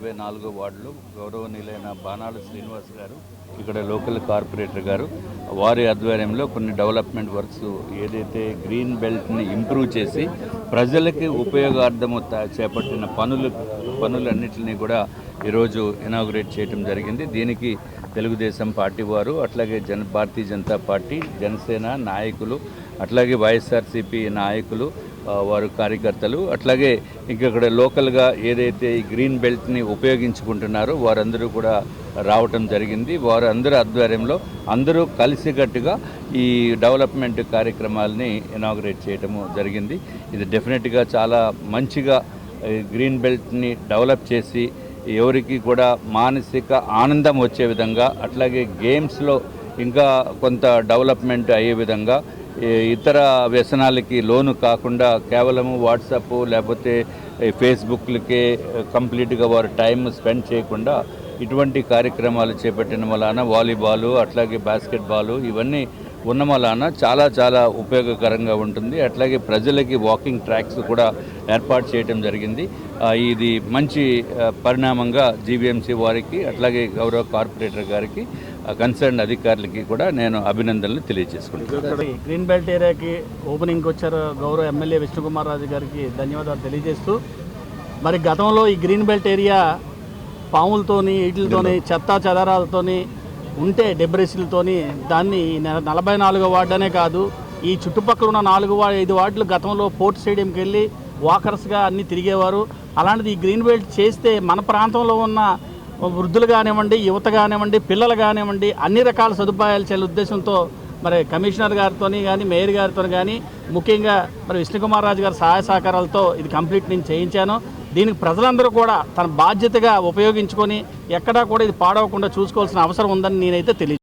నలభై నాలుగో వార్డులో గౌరవనీయులైన బాణాల శ్రీనివాస్ గారు ఇక్కడ లోకల్ కార్పొరేటర్ గారు వారి ఆధ్వర్యంలో కొన్ని డెవలప్మెంట్ వర్క్స్ ఏదైతే గ్రీన్ బెల్ట్ని ఇంప్రూవ్ చేసి ప్రజలకి ఉపయోగార్థము చేపట్టిన పనులు పనులన్నింటినీ కూడా ఈరోజు ఇనాగ్రేట్ చేయడం జరిగింది. దీనికి తెలుగుదేశం పార్టీ వారు అట్లాగే జన భారతీయ జనతా పార్టీ జనసేన నాయకులు అట్లాగే వైఎస్ఆర్సీపీ నాయకులు వారు కార్యకర్తలు. అట్లాగే ఇంక ఇక్కడ లోకల్గా ఏదైతే ఈ గ్రీన్ బెల్ట్ని ఉపయోగించుకుంటున్నారో వారందరూ కూడా రావటం జరిగింది. వారు అందరి ఆధ్వర్యంలో అందరూ కలిసికట్టుగా ఈ డెవలప్మెంట్ కార్యక్రమాలని ఇనాగ్రేట్ చేయటము జరిగింది. ఇది డెఫినెట్గా చాలా మంచిగా గ్రీన్ బెల్ట్ని డెవలప్ చేసి ఎవరికి కూడా మానసిక ఆనందం వచ్చే విధంగా అట్లాగే గేమ్స్లో ఇంకా కొంత డెవలప్మెంట్ అయ్యే విధంగా ఇతర వ్యసనాలకి లోను కాకుండా కేవలము వాట్సాప్ లేకపోతే ఈ ఫేస్బుక్లకే కంప్లీట్గా వారు టైం స్పెండ్ చేయకుండా ఇటువంటి కార్యక్రమాలు చేపట్టిన వలన వాలీబాలు అట్లాగే బాస్కెట్బాలు ఇవన్నీ ఉన్న వలన చాలా చాలా ఉపయోగకరంగా ఉంటుంది. అట్లాగే ప్రజలకి వాకింగ్ ట్రాక్స్ కూడా ఏర్పాటు చేయడం జరిగింది. ఇది మంచి పరిణామంగా జీవీఎంసీ వారికి అట్లాగే గౌరవ కార్పొరేటర్ గారికి కన్సర్న్ అధికారులకి కూడా నేను అభినందనలు తెలియజేసుకుంటున్నాను. ఈ గ్రీన్ బెల్ట్ ఏరియాకి ఓపెనింగ్కి వచ్చారు గౌరవ ఎమ్మెల్యే విష్ణుకుమార్ రాజు గారికి ధన్యవాదాలు తెలియజేస్తూ మరి గతంలో ఈ గ్రీన్ బెల్ట్ ఏరియా పాములతోని వీటితోని చెత్త చెదారాలతోని ఉంటే డెబ్రెసిలతోని దాన్ని నలభై నాలుగో వార్డు అనే కాదు ఈ చుట్టుపక్కల ఉన్న నాలుగు వా ఐదు వార్డులు గతంలో పోర్ట్ స్టేడియంకి వెళ్ళి వాకర్స్గా అన్ని తిరిగేవారు. అలాంటిది ఈ గ్రీన్ బెల్ట్ చేస్తే మన ప్రాంతంలో ఉన్న వృద్ధులు కానివ్వండి యువత కానివ్వండి పిల్లలు కానివ్వండి అన్ని రకాల సదుపాయాలు చేయాలి ఉద్దేశంతో మరి కమిషనర్ గారితో కానీ మేయర్ గారితో కానీ ముఖ్యంగా మరి విష్ణుకుమార్ రాజు గారి సహాయ సహకారాలతో ఇది కంప్లీట్ నేను చేయించాను. దీనికి ప్రజలందరూ కూడా తన బాధ్యతగా ఉపయోగించుకొని ఎక్కడా కూడా ఇది పాడవకుండా చూసుకోవాల్సిన అవసరం ఉందని నేనైతే తెలియ